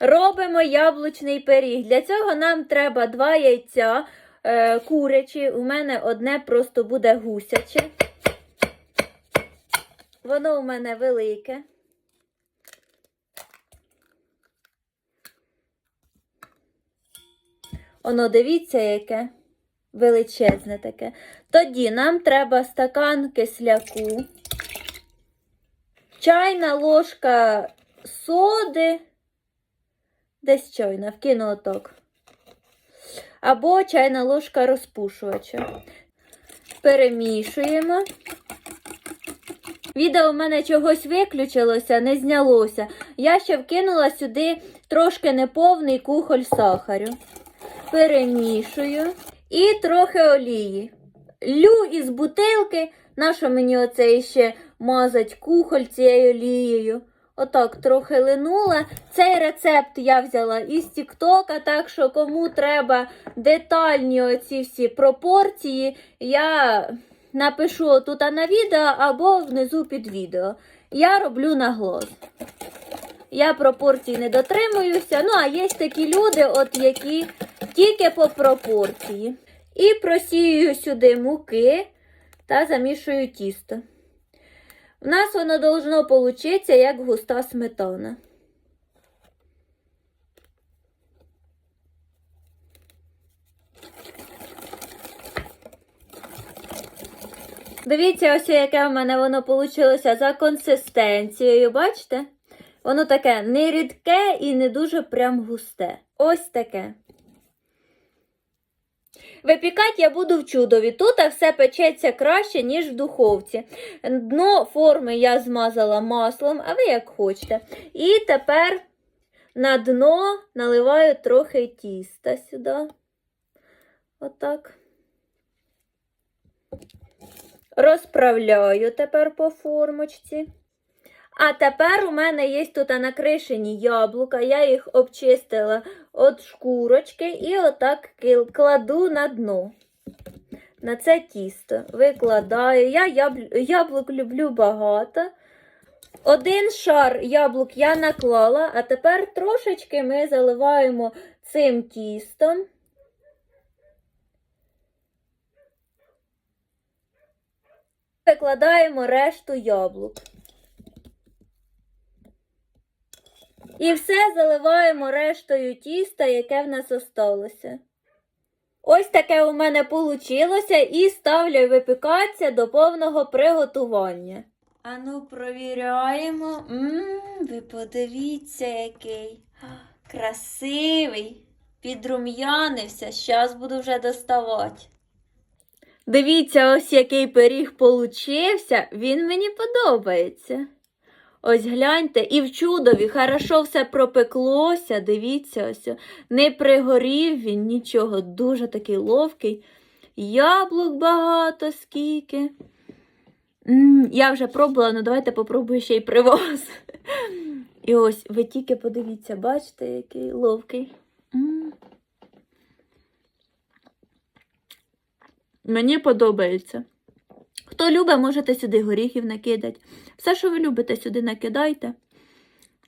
Робимо яблучний пиріг. Для цього нам треба два яйця е, курячі. У мене одне просто буде гусяче. Воно у мене велике. Воно дивіться, яке величезне таке. Тоді нам треба стакан кисляку, чайна ложка соди, десь чайна, вкину отак. Або чайна ложка розпушувача. Перемішуємо. Відео в мене чогось виключилося, не знялося. Я ще вкинула сюди трошки неповний кухоль сахарю. Перемішую і трохи олії. Лю із бутилки. Нащо мені оце ще мазать кухоль цією олією? Отак, трохи линула. Цей рецепт я взяла із Тіктока, так що кому треба детальні оці всі пропорції, я напишу тут на відео або внизу під відео. Я роблю на глаз. Я пропорцій не дотримуюся. Ну, а є такі люди, от які тільки по пропорції. І просію сюди муки та замішую тісто. У нас воно должно получитися як густа сметана. Дивіться, ось яке в мене воно вийшло за консистенцією, бачите? Воно таке не рідке і не дуже прям густе. Ось таке. Випікати я буду в чудові. Тут все печеться краще, ніж в духовці. Дно форми я змазала маслом, а ви як хочете. І тепер на дно наливаю трохи тіста сюди. Отак. Розправляю тепер по формочці. А тепер у мене є тут накришені яблука. Я їх обчистила від шкурочки і отак кладу на дно. На це тісто викладаю. Я ябл- яблук люблю багато. Один шар яблук я наклала, а тепер трошечки ми заливаємо цим тістом. Викладаємо решту яблук. І все заливаємо рештою тіста, яке в нас осталося. Ось таке у мене вийшло і ставлю випікатися до повного приготування. Ану, провіряємо. Ммм, ви подивіться, який красивий. Підрум'янився. Щас буду вже доставати. Дивіться, ось який пиріг получився. Він мені подобається. Ось гляньте, і в чудові, хорошо все пропеклося, дивіться, ось. Не пригорів він нічого, дуже такий ловкий. Яблук багато, скільки. м я вже пробувала, ну давайте попробую ще й при вас. І ось, ви тільки подивіться, бачите, який ловкий. м Мені подобається. Хто любить, можете сюди горіхів накидати. Все, що ви любите, сюди накидайте.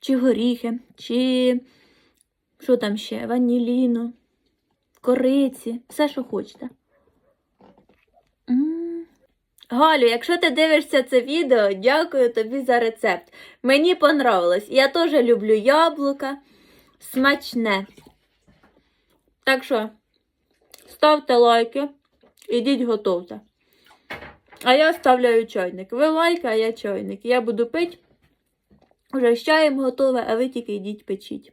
Чи горіхи, чи що там ще? Ваніліну, кориці, все, що хочете. Галю, якщо ти дивишся це відео, дякую тобі за рецепт. Мені понравилось. Я теж люблю яблука. Смачне. Так що, ставте лайки, ідіть готовте. А я ставляю чайник. Ви лайка, а я чайник. Я буду пити. Вже з чаєм готове, а ви тільки йдіть печіть.